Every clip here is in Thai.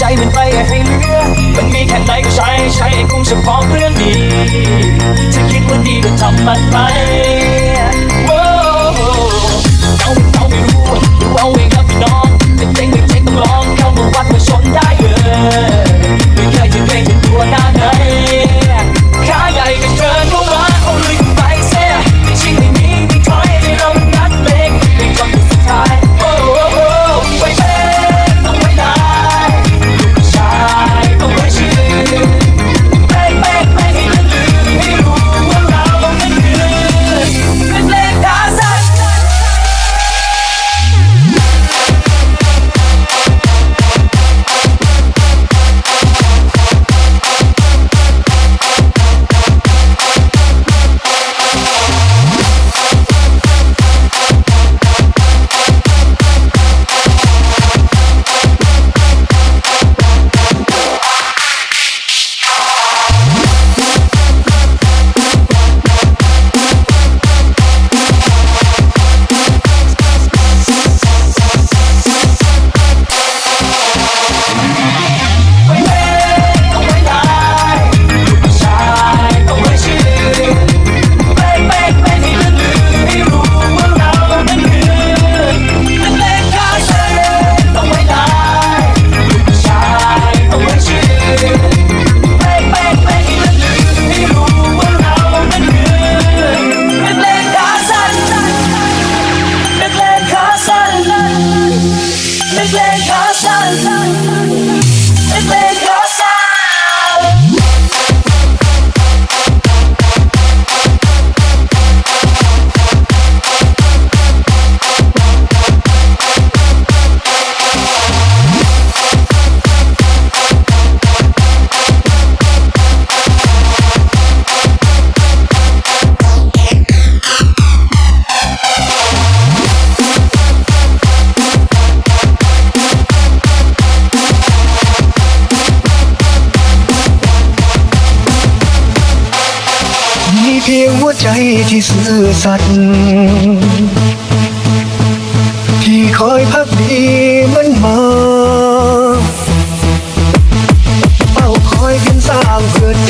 ใจมันไปให้เหลือ มันมีแค่ไหนก็ใช้ ใช้ไอ้กุ้งเฉพาะเรื่องดีถ้าคิดว่าดีก็ทำมันไปว้าเราไม่เราไม่รู้เราเองครับพี่น้องต่เจ๊งไม่เจ๊งต้องลองเข้ามาวัดมาชนได้เลย หัวใจที่ซื่อสัตย์ที่คอยพักดีมันมาเป้าคอยเพียนสร้างเกิด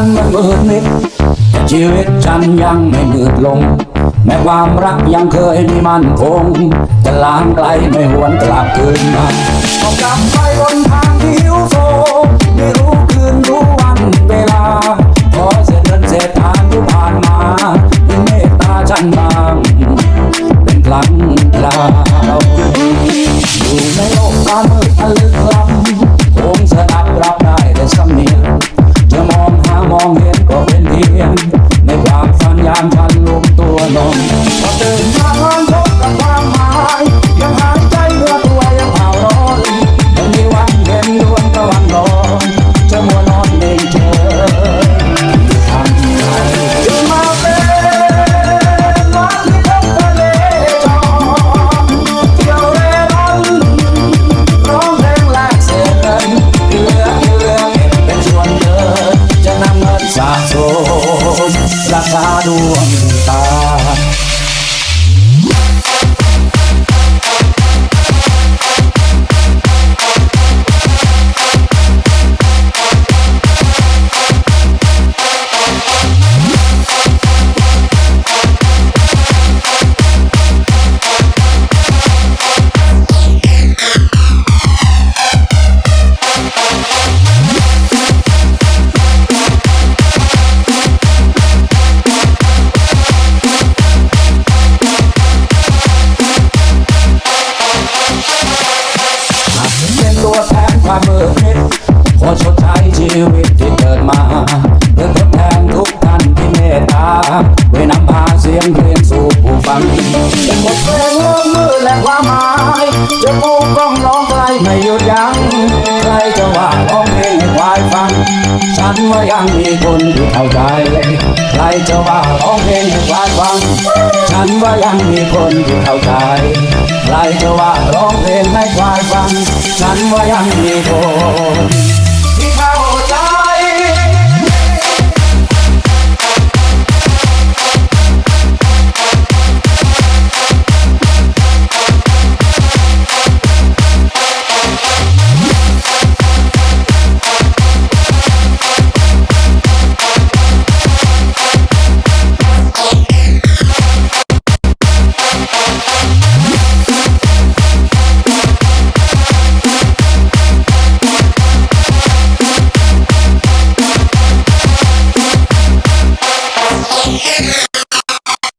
ันมันมืดมิดแต่ชีวิตฉันยังไม่มืดลง แม้ความรักยังเคยมีมันคง จะลางไกลไม่หวนกลับคืนมาต้องกลับไปบนทางที่หิวโซไม่รู้คืนรู้วันเวลาขอเสด็จเนเสร็จทางที่ผ่านมามีเมตตาฉันบ้างเป็นครั้งคราวอยู่ในโลกคามืดทะลึ มีคนอยู่เข้าใจใครจะว่าร้องเพลงให้วาดฟัง ฉันว่ายังมีคนอยู่เข้าใจใครจะว่าร้องเพลงให้วาดฟัง ฉันว่ายังมีคน